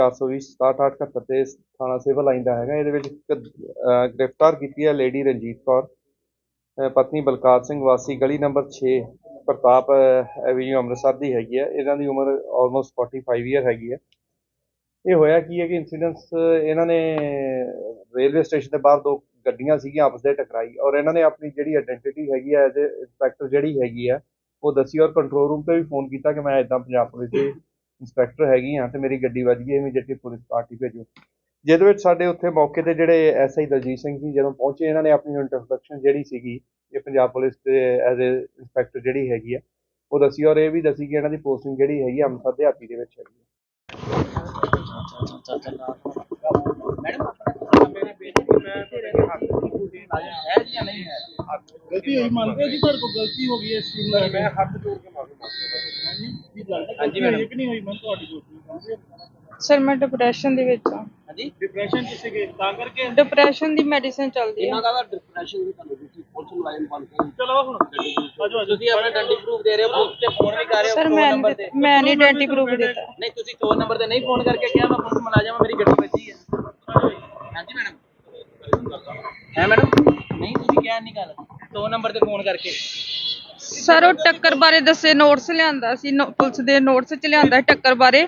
420 6778 ਤੇ ਥਾਣਾ civil line ਦਾ ਹੈਗਾ। ਇਹਦੇ ਵਿੱਚ ਇੱਕ, ਅਹ, ਗ੍ਰਿਫਤਾਰ ਕੀਤੀ ਹੈ ਲੇਡੀ ਰਣਜੀਤ ਕੌਰ ਅਹ, ਪਤਨੀ ਬਲਕਾਰ ਸਿੰਘ ਵਾਸੀ ਗਲੀ ਨੰਬਰ 6 ਪ੍ਰਤਾਪ ਐਵੀਨਿਊ ਅੰਮ੍ਰਿਤਸਰ ਦੀ ਹੈਗੀ ਹੈ। ਇਹਨਾਂ ਦੀ ਉਮਰ ਆਲਮੋਸਟ 45 ਈਅਰ ਹੈਗੀ ਹੈ। ਇਹ ਹੋਇਆ ਕੀ ਹੈ ਕਿ ਇਨਸੀਡੈਂਟਸ ਇਹਨਾਂ ਨੇ ਰੇਲਵੇ ਸਟੇਸ਼ਨ ਦੇ ਬਾਹਰ ਦੋ ਗੱਡੀਆਂ ਸੀਗੀਆਂ ਆਪਸ ਦੇ ਟਕਰਾਈ ਔਰ ਇਹਨਾਂ ਨੇ ਆਪਣੀ ਜਿਹੜੀ ਆਇਡੈਂਟੀਟੀ ਹੈਗੀ ਹੈ ਐਜ਼ ਇੰਸਪੈਕਟਰ ਜਿਹੜੀ ਹੈਗੀ ਹੈ ਉਹ ਦੱਸੀ ਔਰ ਕੰਟਰੋਲ ਰੂਮ ਤੇ ਵੀ ਫੋਨ ਕੀਤਾ ਕਿ ਮੈਂ ਇਦਾਂ ਪੰਜਾਬ ਪੁਲਿਸ ਦੇ ਇੰਸਪੈਕਟਰ ਹੈਗੀ ਹਾਂ ਤੇ ਮੇਰੀ ਗੱਡੀ ਵੱਜ ਗਈ ਹੈ ਇਮੀਡੀਏਟਲੀ ਪੁਲਿਸ ਪਾਰਟੀ ਭੇਜੋ। ਜਿਹਦੇ ਵਿੱਚ ਸਾਡੇ ਉੱਥੇ ਮੌਕੇ ਤੇ ਜਿਹੜੇ ਐਸਆਈ ਦਲਜੀਤ ਸਿੰਘ ਜੀ ਜਦੋਂ ਪਹੁੰਚੇ ਇਹਨਾਂ ਨੇ ਆਪਣੀ ਇੰਟਰੋਡਕਸ਼ਨ ਜਿਹੜੀ ਸੀਗੀ ਇਹ ਪੰਜਾਬ ਪੁਲਿਸ ਦੇ ਐਜ਼ ਅ ਇੰਸਪੈਕਟਰ ਜਿਹੜੀ ਹੈਗੀ ਆ ਉਹ ਦੱਸੀ ਔਰ ਇਹ ਵੀ ਦੱਸੀ ਕਿ ਇਹਨਾਂ ਦੀ ਪੋਸਟਿੰਗ ਜਿਹੜੀ ਹੈਗੀ ਆ ਅੰਮ੍ਰਿਤਸਰ ਦਿਹਾਤੀ ਦੇ ਵਿੱਚ ਹੈਗੀ ਆ। ਗਲਤੀ ਹੋਈ ਮੰਨਦੇ ਹੋ ਜੀ ਤੁਹਾਡੇ ਕੋਲ? ਗਲਤੀ ਹੋ ਗਈ ਇਸ ਚੀਜ਼ ਨਾਲ? ਮੈਂ ਹੱਥ ਜੋੜ ਕੇ ਜੀ ਹਾਂਜੀ ਮੈਡਮ। ਕਿ ਨਹੀਂ ਹੋਈ ਮੈਂ ਤੁਹਾਡੀ ਕੋਲ ਸਰ ਮੈਂ ਡਿਪਰੈਸ਼ਨ ਦੇ ਵਿੱਚ ਹਾਂ। ਹਾਂਜੀ? ਡਿਪਰੈਸ਼ਨ ਕਿਸੇ ਕੇ ਤਾਂ ਕਰਕੇ ਡਿਪਰੈਸ਼ਨ ਦੀ ਮੈਡੀਸਿਨ ਚੱਲਦੀ ਹੈ। ਇਹਨਾਂ ਦਾ ਡਿਪਰੈਸ਼ਨ ਵੀ ਤੁਹਾਨੂੰ ਤੁਸੀਂ ਪੁਲਿਸ ਮੁਲਾਜ਼ਮ ਬਣ ਕੇ ਚਲੋ ਹੁਣ। ਆਜੋ ਆਜੋ। ਤੁਸੀਂ ਆਪਣਾ ਡੰਡੀ ਪ੍ਰੂਫ ਦੇ ਰਹੇ ਹੋ ਬੁੱਕ ਤੇ ਫੋਨ ਵੀ ਕਰ ਰਹੇ ਹੋ ਸਰ ਮੈਂ ਮੈਂ ਨਹੀਂ ਆਇਡੈਂਟੀ ਪ੍ਰੂਫ ਦਿੱਤਾ। ਨਹੀਂ ਤੁਸੀਂ ਫੋਨ ਨੰਬਰ ਤੇ ਨਹੀਂ ਫੋਨ ਕਰਕੇ ਕਿਹਾ ਮੈਂ ਪੁਲਿਸ ਮੁਲਾਜ਼ਮ ਮੇਰੀ ਗੱਡੀ ਵੱਜੀ ਹੈ। ਹਾਂਜੀ ਮੈਡਮ। ਹੈ ਮੈਡਮ? ਨਹੀਂ ਤੁਸੀਂ ਕਿਹਾ ਨਹੀਂ ਗੱਲ। ਦੋ ਨੰਬਰ ਤੇ ਫੋਨ ਕਰਕੇ। ਸਰ ਉਹ ਟੱਕਰ ਬਾਰੇ ਦੱਸੇ ਨੋਟਸ ਲਿਆਂਦਾ ਸੀ ਨੋ- ਪੁਲਿਸ ਦੇ ਨੋਟਸ ਚ ਲਿਆਂਦਾ ਸੀ ਟੱਕਰ ਬਾਰੇ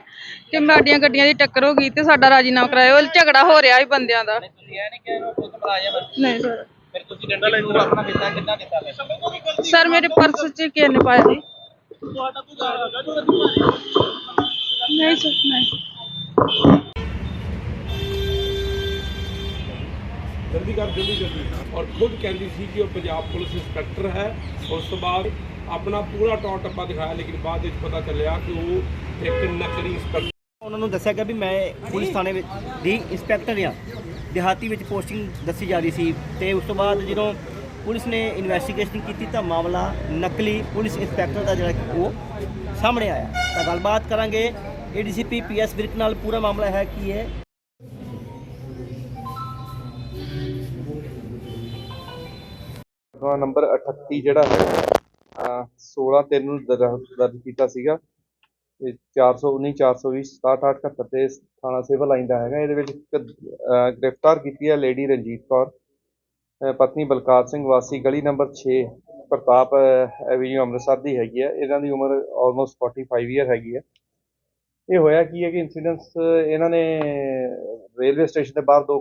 ਕਿ ਸਾਡੀਆਂ ਗੱਡੀਆਂ ਦੀ ਟੱਕਰ ਹੋ ਗਈ ਤੇ ਸਾਡਾ ਰਾਜੀਨਾਮਾ ਕਰਾਇਓ ਝਗੜਾ ਹੋ ਰਿਹਾ ਸੀ ਬੰਦਿਆਂ ਦਾ। ਨਹੀਂ ਤੁਸੀਂ ਇਹ ਨਹੀਂ ਕਿਹਾ ਮੈਂ ਪੁਲਿਸ ਮੁਲਾਜ਼ਮ ਹਾਂ। ਨਹੀਂ ਸਰ। ਫਿਰ ਤੁਸੀਂ ਡੰਡੀ ਪ੍ਰੂਫ ਆਪਣਾ ਦਿੱਤਾ ਕਿੱਦਾਂ ਦਿੱਤਾ ਫਿਰ? ਸਰ ਮੇਰੇ ਪਰਸ ਚ ਕਿਸੇ ਨੇ ਪਾਇਆ ਤੁਹਾਡਾ ਕੋਈ ਜੋ ਨਹੀਂ ਸਰ ਨਹੀਂ। ਜਲਦੀ ਕਰ। ਜਲਦੀ ਔਰ ਖੁਦ ਕਹਿੰਦੀ ਸੀ ਕਿ ਉਹ ਪੰਜਾਬ ਪੁਲਿਸ ਇੰਸਪੈਕਟਰ ਹੈ। ਉਸ ਤੋਂ ਬਾਅਦ ਆਪਣਾ ਪੂਰਾ ਟੌਰ ਟੱਪਾ ਦਿਖਾਇਆ, ਲੇਕਿਨ ਬਾਅਦ ਵਿੱਚ ਪਤਾ ਚੱਲਿਆ ਕਿ ਉਹ ਇੱਕ ਨਕਲੀ ਇੰਸਪੈਕਟਰ ਉਹਨਾਂ ਨੂੰ ਦੱਸਿਆ ਗਿਆ ਵੀ ਮੈਂ ਪੁਲਿਸ ਥਾਣੇ ਵਿੱਚ ਦੀ ਇੰਸਪੈਕਟਰ ਆ ਦਿਹਾਤੀ ਵਿੱਚ ਪੋਸਟਿੰਗ ਦੱਸੀ ਜਾ ਰਹੀ ਸੀ ਤੇ ਉਸ ਤੋਂ ਬਾਅਦ ਜਦੋਂ ਪੁਲਿਸ ਨੇ ਇਨਵੈਸਟੀਗੇਸ਼ਨ ਕੀਤੀ ਤਾਂ ਮਾਮਲਾ ਨਕਲੀ ਪੁਲਿਸ ਇੰਸਪੈਕਟਰ ਦਾ ਜਿਹੜਾ ਉਹ ਸਾਹਮਣੇ ਆਇਆ। ਤਾਂ ਗੱਲਬਾਤ ਕਰਾਂਗੇ। ਏਡੀਸੀਪੀ ਪੀਐਸ ਵਿਰਕ ਨਾਲ ਪੂਰਾ ਮਾਮਲਾ ਹੈ ਕੀ ਹੈ? ਮੁਕੱਦਮਾ ਨੰਬਰ 38 ਜਿਹੜਾ ਹੈ 16 ਤਿੰਨ ਨੂੰ ਦਰਜ ਕੀਤਾ ਸੀਗਾ। ਤੇ 419 420 6778 ਤੇ ਥਾਣਾ ਸਿਵਲ ਲਾਈਨ ਦਾ ਹੈਗਾ। ਇਹਦੇ ਵਿੱਚ ਇੱਕ, ਗ੍ਰਿਫਤਾਰ ਕੀਤੀ ਹੈ ਲੇਡੀ ਰਣਜੀਤ ਕੌਰ। ਪਤਨੀ ਬਲਕਾਰ ਸਿੰਘ ਵਾਸੀ ਗਲੀ ਨੰਬਰ 6 ਪ੍ਰਤਾਪ ਐਵੀਨਿਊ ਅੰਮ੍ਰਿਤਸਰ ਦੀ ਹੈਗੀ ਹੈ। ਇਹਨਾਂ ਦੀ ਉਮਰ ਆਲਮੋਸਟ 45 ਈਅਰ ਹੈਗੀ ਹੈ। ਇਹ ਹੋਇਆ ਕੀ ਹੈ ਕਿ ਇਨਸੀਡੈਂਟਸ ਇਹਨਾਂ ਨੇ ਰੇਲਵੇ ਸਟੇਸ਼ਨ ਦੇ ਬਾਹਰ ਦੋ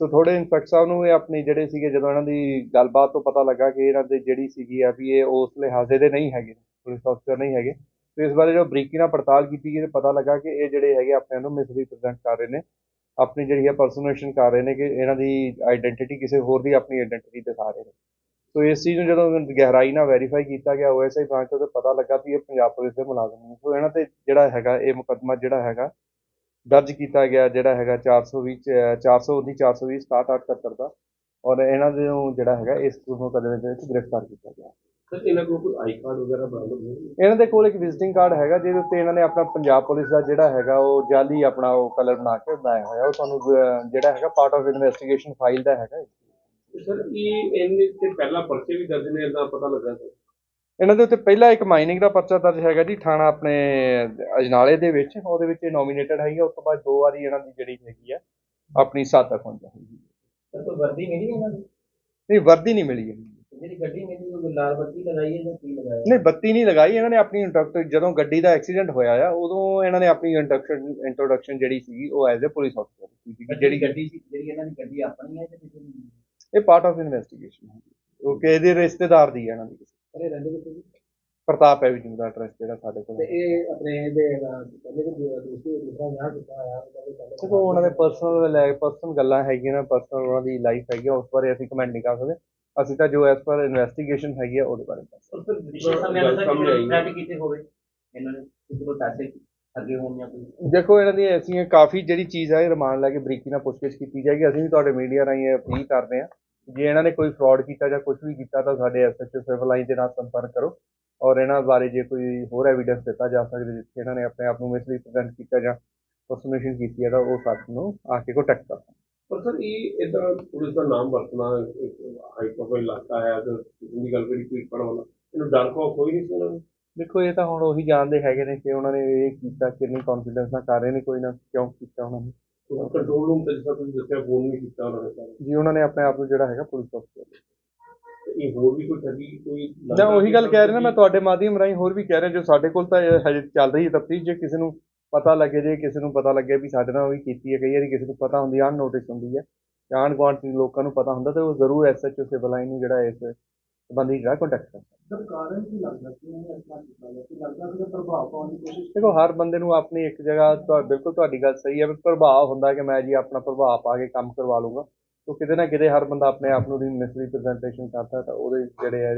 ਸੋ ਥੋੜੇ ਇੰਸਪੈਕਟਰ ਸਾਹਿਬ ਨੂੰ ਇਹ ਆਪਣੀ ਜਿਹੜੇ ਸੀਗੇ, ਜਦੋਂ ਇਹਨਾਂ ਦੀ ਗੱਲਬਾਤ ਤੋਂ ਪਤਾ ਲੱਗਾ ਕਿ ਇਹਨਾਂ ਦੀ ਜਿਹੜੀ ਸੀਗੀ ਆ ਵੀ ਇਹ ਉਸ ਲਿਹਾਜ਼ੇ ਦੇ ਨਹੀਂ ਹੈਗੇ ਪੁਲਿਸ ਅਫਸਰ ਨਹੀਂ ਹੈਗੇ, ਤੇ ਇਸ ਬਾਰੇ ਜੋ ਬਰੀਕੀ ਨਾਲ ਪੜਤਾਲ ਕੀਤੀ ਗਈ ਤੇ ਪਤਾ ਲੱਗਾ ਕਿ ਇਹ ਜਿਹੜੇ ਹੈਗੇ ਆਪਣੇ ਨੂੰ ਮਿਸਰੀਪ੍ਰੈਜ਼ੈਂਟ ਕਰ ਰਹੇ ਨੇ, ਆਪਣੀ ਜਿਹੜੀ ਹੈ ਪਰਸਨੇਸ਼ਨ ਕਰ ਰਹੇ ਨੇ ਕਿ ਇਹਨਾਂ ਦੀ ਆਇਡੈਂਟੀਟੀ ਕਿਸੇ ਹੋਰ ਦੀ ਆਪਣੀ ਆਇਡੈਂਟੀਟੀ ਦਿਖਾ ਰਹੇ ਨੇ। ਸੋ ਇਸ ਚੀਜ਼ ਨੂੰ ਜਦੋਂ ਗਹਿਰਾਈ ਨਾਲ ਵੈਰੀਫਾਈ ਕੀਤਾ ਗਿਆ ਓਐਸਆਈ ਬ੍ਰਾਂਚ ਤੋਂ ਤਾਂ ਪਤਾ ਲੱਗਾ ਵੀ ਇਹ ਪੰਜਾਬ ਪੁਲਿਸ ਦੇ ਮੁਲਾਜ਼ਮ ਨੇ। ਸੋ ਇਹਨਾਂ ਤੇ ਜਿਹੜਾ ਹੈਗਾ, ਇਹ ਮੁਕੱਦਮਾ ਜਿਹੜਾ ਹੈਗਾ ਦਰਜ ਕੀਤਾ ਗਿਆ ਜਿਹੜਾ ਹੈਗਾ 420 ਚ- 419 420 6778 ਦਾ। ਔਰ ਇਹਨਾਂ ਦੇ ਨੂੰ ਜਿਹੜਾ ਹੈਗਾ ਇਸ ਮੁਕੱਦਮੇ ਦੇ ਵਿੱਚ ਗ੍ਰਿਫਤਾਰ ਕੀਤਾ ਗਿਆ। ਸਰ ਇਹਨਾਂ ਕੋਲ ਕੋਈ ਆਈ ਕਾਰਡ ਵਗੈਰਾ ਬਰਾਮਦ ਇਹਨਾਂ ਦੇ ਕੋਲ ਇੱਕ ਵਿਜ਼ਿਟਿੰਗ ਕਾਰਡ ਹੈਗਾ ਜਿਹਦੇ ਉੱਤੇ ਇਹਨਾਂ ਨੇ ਆਪਣਾ ਪੰਜਾਬ ਪੁਲਿਸ ਦਾ ਜਿਹੜਾ ਹੈਗਾ ਉਹ ਜਾਲੀ ਆਪਣਾ ਉਹ ਕਲਰ ਬਣਾ ਕੇ ਬਣਾਇਆ ਹੋਇਆ। ਉਹ ਤੁਹਾਨੂੰ ਅਹ, ਜਿਹੜਾ ਹੈਗਾ ਪਾਰਟ ਆਫ ਇਨਵੈਸਟੀਗੇਸ਼ਨ ਫਾਈਲ ਦਾ ਹੈਗਾ ਸਰ ਇਹ ਇਹਨੇ ਤੇ ਪਹਿਲਾਂ ਪਰਚੇ ਵੀ ਦਰਜ ਨੇ ਇਦਾਂ ਪਤਾ ਲੱਗਾ ਸਰ? ਇਹਨਾਂ ਦੇ ਉੱਤੇ ਪਹਿਲਾ ਇੱਕ ਮਾਈਨਿੰਗ ਦਾ ਪਰਚਾ ਦਰਜ ਹੈਗਾ ਜੀ ਥਾਣਾ ਆਪਣੇ ਅਜਨਾਲੇ ਦੇ ਵਿੱਚ ਉਹਦੇ ਵਿੱਚ ਇਹ ਨੋਮੀਨੇਟਡ ਹੈਗੀ ਆ, ਉਸ ਤੋਂ ਬਾਅਦ ਦੋ ਵਾਰੀ ਇਹਨਾਂ ਦੀ ਜਿਹੜੀ ਹੈਗੀ ਆ ਆਪਣੀ ਸਾਥਕ ਹੁੰਦਾ ਹੈਗੀ ਸਰ ਕੋਈ ਵਰਦੀ ਮਿਲੀ ਇਹਨਾਂ ਨੂੰ? ਨਹੀਂ ਵਰਦੀ ਨਹੀਂ ਮਿਲੀ ਹੈਗੀ। ਜਿਹੜੀ ਗੱਡੀ ਮਿਲੀ ਉਹ ਲਾਲ ਬੱਤੀ ਲਗਾਈ ਹੈ ਜਾਂ ਕੀ ਲਗਾਇਆ? ਨਹੀਂ ਬੱਤੀ ਨਹੀਂ ਲਗਾਈ ਇਹਨਾਂ ਨੇ ਆਪਣੀ ਇੰਟਰੋਡਕਸ਼ਨ ਜਦੋਂ ਗੱਡੀ ਦਾ ਐਕਸੀਡੈਂਟ ਹੋਇਆ ਆ ਉਦੋਂ ਇਹਨਾਂ ਨੇ ਆਪਣੀ ਇੰਟਰੋਡਕਸ਼ਨ ਇੰਟਰੋਡਕਸ਼ਨ ਜਿਹੜੀ ਸੀ ਉਹ ਐਜ਼ ਅ ਪੁਲਿਸ ਅਫਸਰ ਕੀਤੀ ਜਿਹੜੀ ਗੱਡੀ ਸੀ ਜਿਹੜੀ ਇਹਨਾਂ ਦੀ ਗੱਡੀ ਆਪਣੀ ਹੈ ਜਾਂ ਕਿਸੇ ਦੀ? ਇਹ ਪਾਰਟ ਆਫ ਇਨਵੈਸਟੀਗੇਸ਼ਨ ਹੈ। ਉਹ ਕਿ ਇਹਦੇ ਰਿਸ਼ਤੇਦਾਰ ਦੀ ਹੈ ਇਹਨਾਂ ਦੀ। ਕਿਸੇ ਅਰੇ ਰਹਿੰਦੇ ਕਿੱਥੇ ਜੀ ਪ੍ਰਤਾਪ ਐਵੀਨਿਊ ਦਾ ਐਡਰੈਸ ਜਿਹੜਾ ਸਾਡੇ ਕੋਲ ਤੇ ਹੈ। ਇਹ ਆਪਣੇ ਇਹਦੇ ਕਹਿੰਦੇ ਕਿ ਦੂਸਰੀ ਦੂਸਰਾ ਵਿਆਹ ਕੀਤਾ ਹੋਇਆ ਉਹਦਾ ਵੀ ਕਹਿੰਦੇ ਦੇਖੋ ਉਹਨਾਂ ਦੇ ਪਰਸਨਲ ਲੈ ਪਰਸਨਲ ਗੱਲਾਂ ਹੈਗੀਆਂ ਨੇ ਪਰਸਨਲ ਉਹਨਾਂ ਦੀ ਲਾਈਫ ਹੈਗੀ ਆ ਉਸ ਬਾਰੇ ਅਸੀਂ ਕਮੈਂਟ ਨਹੀਂ ਕਰ ਸਕਦੇ। ਅਸੀਂ ਤਾਂ ਜੋ ਐਸ ਪਰ ਇਨਵੈਸਟੀਗੇਸ਼ਨ ਹੈਗੀ ਆ ਉਹਦੇ ਬਾਰੇ ਦੱਸ ਸਕਦੇ। ਵਿਸ਼ੇ ਸਮੇਂ ਦਾ ਆਈ ਹੈ। ਕੀਤੇ ਹੋਵੇ? ਇਹਨਾਂ ਨੇ ਕਿਸੇ ਕੋਲ ਪੈਸੇ ਅੱਗੇ ਹੋਣ ਜਾਂ ਕੋਈ? ਦੇਖੋ ਇਹਨਾਂ ਦੀ ਐਸੀਆਂ ਕਾਫੀ ਜਿਹੜੀ ਚੀਜ਼ ਹੈ ਇਹ ਰਿਮਾਂਡ ਲੈ ਕੇ ਬਰੀਕੀ ਨਾਲ ਪੁੱਛਗਿੱਛ ਕੀਤੀ ਜਾਏਗੀ। ਅਸੀਂ ਵੀ ਤੁਹਾਡੇ ਮੀਡੀਆ ਰਾਹੀਂ ਇਹ ਅਪੀਲ ਕਰਦੇ ਹਾਂ। ਜੇ ਇਹਨਾਂ ਨੇ ਕੋਈ ਫਰਾਡ ਕੀਤਾ ਜਾਂ ਕੁਝ ਵੀ ਕੀਤਾ ਤਾਂ ਸਾਡੇ ਐਸਐਚਓ ਸਿਵਲ ਲਾਈਨ ਦੇ ਨਾਲ ਸੰਪਰਕ ਕਰੋ ਔਰ ਇਹਨਾਂ ਬਾਰੇ ਜੇ ਕੋਈ ਹੋਰ ਐਵੀਡੈਂਸ ਦਿੱਤਾ ਜਾ ਸਕਦਾ ਜਿੱਥੇ ਇਹਨਾਂ ਨੇ ਆਪਣੇ ਆਪ ਨੂੰ ਮਿਸਰੀਪ੍ਰੈਜ਼ੈਂਟ ਕੀਤਾ ਜਾਂ ਪਰਸਨੇਸ਼ਨ ਕੀਤੀ ਹੈ ਤਾਂ ਉਹ ਸਾਨੂੰ ਆ ਕੇ ਕੰਟੈਕਟ ਕਰੋ ਪਰ ਸਰ ਇਹ ਇਦਾਂ ਪੁਲਿਸ ਦਾ ਨਾਮ ਵਰਤਣਾ ਹਾਈ ਪ੍ਰੋਫਾਈਲ ਇਲਾਕਾ ਹੈ ਅਗਰ ਕਿਸੇ ਦੀ ਗੱਲ ਕਰੀ ਕੋਈ ਪੜਨ ਵਾਲਾ ਇਹਨੂੰ ਡਰ ਖੌਫ ਕੋਈ ਨਹੀਂ ਸੀ ਇਹਨਾਂ ਨੂੰ? ਦੇਖੋ ਇਹ ਤਾਂ ਹੁਣ ਉਹੀ ਜਾਣਦੇ ਹੈਗੇ ਨੇ ਕਿ ਉਹਨਾਂ ਨੇ ਇਹ ਕੀਤਾ ਕਿੰਨੀ ਕੌਨਫੀਡੈਂਸ ਨਾਲ ਕਰ ਰਹੇ ਨੇ ਕੋਈ ਨਾ ਕਿਉਂ ਕੀਤਾ ਉਹਨਾਂ ਨੇ। ਕੰਟਰੋਲ ਰੂਮ ਤੇ ਤਰ੍ਹਾਂ ਤੁਸੀਂ ਦੱਸਿਆ ਫੋਨ ਵੀ ਕੀਤਾ ਉਹਨਾਂ ਨੇ ਜੀ ਉਹਨਾਂ ਨੇ ਆਪਣੇ ਆਪ ਨੂੰ ਜਿਹੜਾ ਹੈਗਾ ਪੁਲਿਸ ਅਫਸਰ ਇਹ ਹੋਰ ਵੀ ਕੋਈ ਠੱਗੀ ਕੋਈ ਮੈਂ ਉਹੀ ਗੱਲ ਕਹਿ ਰਿਹਾ ਨਾ ਮੈਂ ਤੁਹਾਡੇ ਮਾਧਿਅਮ ਰਾਹੀਂ ਹੋਰ ਵੀ ਕਹਿ ਰਿਹਾ ਜੋ ਸਾਡੇ ਕੋਲ ਤਾਂ ਇਹ ਹਜੇ ਚੱਲ ਰਹੀ ਹੈ ਤਫਤੀਸ਼ ਜੇ ਕਿਸੇ ਨੂੰ ਪਤਾ ਲੱਗੇ ਜੇ ਕਿਸੇ ਨੂੰ ਪਤਾ ਲੱਗੇ ਵੀ ਸਾਡੇ ਨਾਲ ਉਹੀ ਕੀਤੀ ਹੈ ਕਈ ਵਾਰੀ ਕਿਸੇ ਨੂੰ ਪਤਾ ਹੁੰਦੀ ਅਨ ਨੋਟਿਸ ਹੁੰਦੀ ਹੈ ਜਾਣ ਗੁਆਂਢ ਦੇ ਲੋਕਾਂ ਨੂੰ ਪਤਾ ਹੁੰਦਾ ਤੇ ਉਹ ਜ਼ਰੂਰ ਐਸਐਚਓ ਸਿਵਲ ਲਾਈਨ ਨੂੰ ਜਿਹੜਾ ਇਸ ਸੰਬੰਧੀ ਜਿਹੜਾ ਕੰਟੈਕਟ ਕਰ ਸਰ ਕਾਰਨ ਕੀ ਲੱਗਦਾ? ਕਿ ਉਹਨੇ ਇਸ ਤਰ੍ਹਾਂ ਕੀਤਾ ਹੈ ਕਿ ਲੱਗਦਾ ਕਿ ਪ੍ਰਭਾਵ ਪਾਉਣ ਦੀ ਕੋਸ਼ਿਸ਼ ਦੇਖੋ ਹਰ ਬੰਦੇ ਨੂੰ ਆਪਣੀ ਇੱਕ ਜਗ੍ਹਾ ਤੁਹਾ ਬਿਲਕੁਲ ਤੁਹਾਡੀ ਗੱਲ ਸਹੀ ਹੈ ਵੀ ਪ੍ਰਭਾਵ ਹੁੰਦਾ ਕਿ ਮੈਂ ਜੀ ਆਪਣਾ ਪ੍ਰਭਾਵ ਪਾ ਕੇ ਕੰਮ ਕਰਵਾ ਲੂੰਗਾ ਤੋ ਕਿਤੇ ਨਾ ਕਿਤੇ ਹਰ ਬੰਦਾ ਆਪਣੇ ਆਪ ਨੂੰ ਦੀ ਮਿਸਰੀਪ੍ਰੈਜ਼ੈਂਟੇਸ਼ਨ ਕਰਦਾ ਤਾਂ ਉਹਦੇ ਜਿਹੜੇ ਹੈ